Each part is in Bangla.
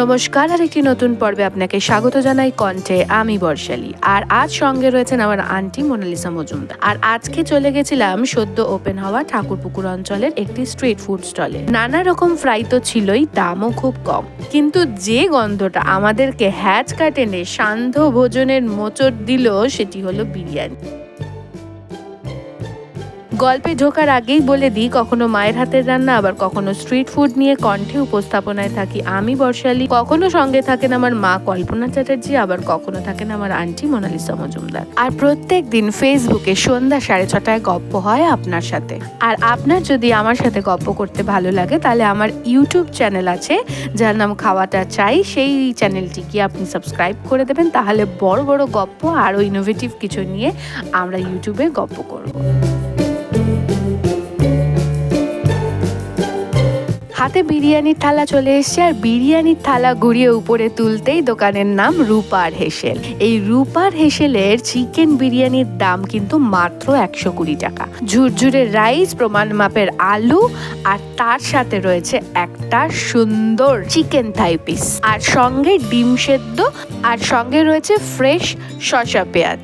নমস্কার আর একটি নতুন পর্বে আপনাকে স্বাগত জানাই কণ্ঠে আমি বর্ষালী। আর আজ সঙ্গে রয়েছেন আমার আন্টি মোনালিসা মজুমদার। আর আজকে চলে গেছিলাম সদ্য ওপেন হওয়া ঠাকুরপুকুর অঞ্চলের একটি স্ট্রিট ফুড স্টলে। নানা রকম ফ্রাই তো ছিলই, দামও খুব কম। কিন্তু যে গন্ধটা আমাদেরকে হ্যাচ কাটেনে সান্ধ্য ভোজনের মোচড় দিল, সেটি হলো বিরিয়ানি। গল্পে ঢোকার আগেই বলে দিই কখনো মায়ের হাতের রান্না আবার কখনো স্ট্রিট ফুড নিয়ে কণ্ঠে উপস্থাপনায় থাকি আমি বর্ষালী। কখনো সঙ্গে থাকেন আমার মা কল্পনা চ্যাটার্জি আবার কখনো থাকেন আমার আন্টি মোনালিসা মজুমদার। আর প্রত্যেক দিন ফেসবুকে সন্ধ্যা সাড়ে ছটায় গপ্প হয় আপনার সাথে। আর আপনার যদি আমার সাথে গপ্প করতে ভালো লাগে তাহলে আমার ইউটিউব চ্যানেল আছে যার নাম খাওয়াটা চাই। সেই চ্যানেলটিকে আপনি সাবস্ক্রাইব করে দেবেন তাহলে বড় বড় গপ্প আরও ইনোভেটিভ কিছু নিয়ে আমরা ইউটিউবে গপ্প করব। হাতে বিরিয়ানির থালা চলে এসছে আর বিরিয়ানির থালা ঘুরিয়ে উপরে তুলতেই দোকানের নাম রূপার হেসেল। এই রূপার হেসেলের চিকেন বিরিয়ানির দাম কিন্তু মাত্র একশো কুড়ি টাকা। ঝুরঝুরে রাইস, প্রমাণ মাপের আলু আর তার সাথে রয়েছে একটা সুন্দর চিকেন থাই পিস। আর সঙ্গে ডিম সেদ্ধ আর সঙ্গে রয়েছে ফ্রেশ শসা পেঁয়াজ।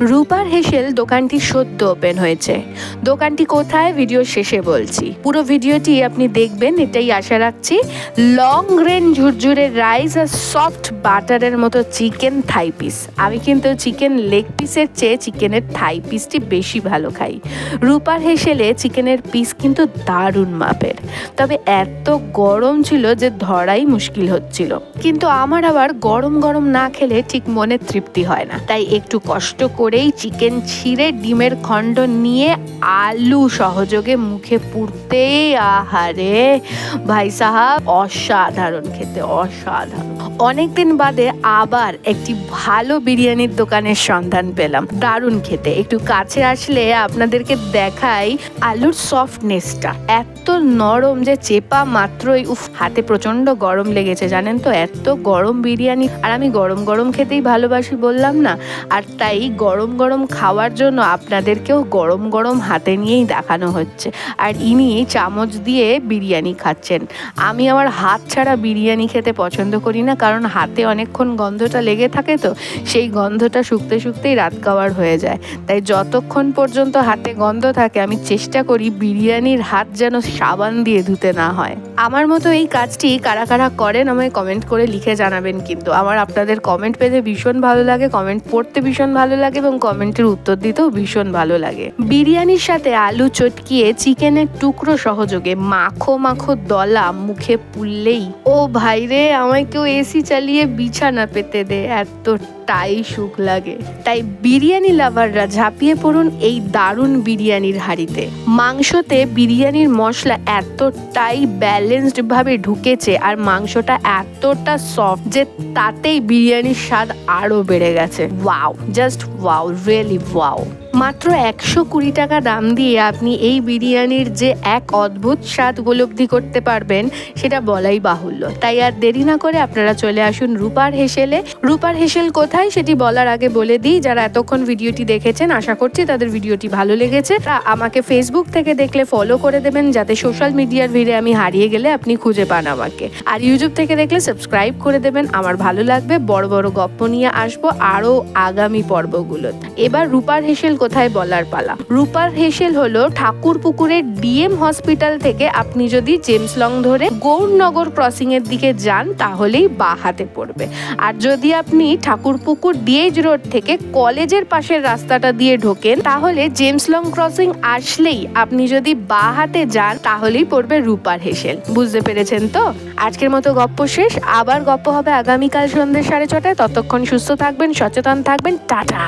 রূপার হেসেল দোকানটি সদ্য ওপেন হয়েছে। দোকানটি কোথায়? ভিডিও শেষে বলছি। পুরো ভিডিওটি আপনি দেখবেন, এটাই আশা রাখছি। লং গ্রেন ঝুরঝুরে রাইস আর সফট বাটারের মতো চিকেন থাই পিস। আমি কিন্তু চিকেন লেগ পিসের চেয়ে চিকেনের থাই পিসটি বেশি ভালো খাই। রূপার হেসেলে চিকেনের পিস কিন্তু দারুণ মাপের। তবে এত গরম ছিল যে ধরাই মুশকিল হচ্ছিল। কিন্তু আমার আবার গরম গরম না খেলে ঠিক মনে তৃপ্তি হয় না। তাই একটু কষ্ট করেই চিকেন ছিঁড়ে ডিমের খণ্ড নিয়ে আলু সহযোগে মুখে পুড়তে, আহারে। ভাই সাহাব, অসাধারণ খেতে, অসাধারণ। অনেকদিন বাদে আবার একটি ভালো বিরিয়ানির দোকানের সন্ধান পেলাম। দারুণ খেতে। একটু কাছে আসলে আপনাদেরকে দেখাই আলুর সফটনেসটা এত নরম যে চেপা মাত্রই, উফ, হাতে প্রচণ্ড গরম লেগেছে, জানেন তো? এত গরম বিরিয়ানি। আর আমি গরম গরম খেতেই ভালোবাসি বললাম না? আর তাই গরম গরম গরম খাওয়ার জন্য আপনাদেরকেও গরম গরম হাতে নিয়েই দেখানো হচ্ছে। আর ইনি চামচ দিয়ে বিরিয়ানি খাচ্ছেন। আমি আমার হাত ছাড়া বিরিয়ানি খেতে পছন্দ করি না, কারণ হাতে অনেকক্ষণ গন্ধটা লেগে থাকে তো, সেই গন্ধটা শুকতে শুকতেই রাত কাওয়ার হয়ে যায়। তাই যতক্ষণ পর্যন্ত হাতে গন্ধ থাকে, আমি চেষ্টা করি বিরিয়ানির হাত যেন সাবান দিয়ে ধুতে না হয়। আমার মতো এই কাজটি কারা কারা করেন আমায় কমেন্ট করে লিখে জানাবেন কিন্তু। আমার আপনাদের কমেন্ট পেতে ভীষণ ভালো লাগে কমেন্ট পড়তে ভীষণ ভালো লাগে এবং কমেন্টের উত্তর দিতেও ভীষণ ভালো লাগে। বিরিয়ানির সাথে আলু চটকিয়ে চিকেনের টুকরো সহযোগে মাখো মাখো দলা মুখে পুললেই ও ভাইরে আমায় কেউ এসি চালিয়ে বিছানা পেতে দে, এতটাই সুখ লাগে। তাই বিরিয়ানি লাভাররা ঝাঁপিয়ে পড়ুন এই দারুণ বিরিয়ানির হাড়িতে। মাংসতে বিরিয়ানির মশলা এতটাই ব্যালেন্সড ভাবে ঢুকেছে আর মাংসটা এতটা সফট যে তাতেই বিরিয়ানির স্বাদ আরও বেড়ে গেছে। Wow just wow really wow মাত্র একশো কুড়ি টাকা দাম দিয়ে আপনি এই বিরিয়ানির যে এক অদ্ভুত স্বাদ উপলব্ধি করতে পারবেন, সেটা বলাই বাহুল্য। তাই আর দেরি না করে আপনারা চলে আসুন রূপার হেসেলে। রূপার হেসেল কোথায় সেটি বলার আগে বলে দিই, যারা এতক্ষণ ভিডিওটি দেখেছেন, আশা করছি তাদের ভিডিওটি ভালো লেগেছে। তা আমাকে ফেসবুক থেকে দেখলে ফলো করে দেবেন, যাতে সোশ্যাল মিডিয়ার ভিড়ে আমি হারিয়ে গেলে আপনি খুঁজে পান আমাকে। আর ইউটিউব থেকে দেখলে সাবস্ক্রাইব করে দেবেন, আমার ভালো লাগবে। বড় বড় গপ্প নিয়ে আসব আরও আগামী পর্বগুলোতে। এবার রূপার হেসেল কোথায় বলার পালা। রূপার হেসেল হলো ঠাকুর পুকুরের ডিএম হসপিটাল থেকে আপনি যদি জেমস লং ধরে গৌরনগর ক্রসিং এর দিকে যান, তাহলেই বা হাতে পড়বে। আর যদি আপনি ঠাকুরপুকুর ডিএইচ রোড থেকে কলেজের পাশের রাস্তাটা দিয়ে ঢোকেন, তাহলে জেমস লং ক্রসিং আসলেই আপনি যদি বা হাতে যান, তাহলেই পড়বে রূপার হেসেল। বুঝতে পেরেছেন তো? আজকের মতো গপ্প শেষ। আবার গপ্প হবে আগামীকাল সন্ধ্যে সাড়ে ছটায়। ততক্ষণ সুস্থ থাকবেন, সচেতন থাকবেন। টাটা!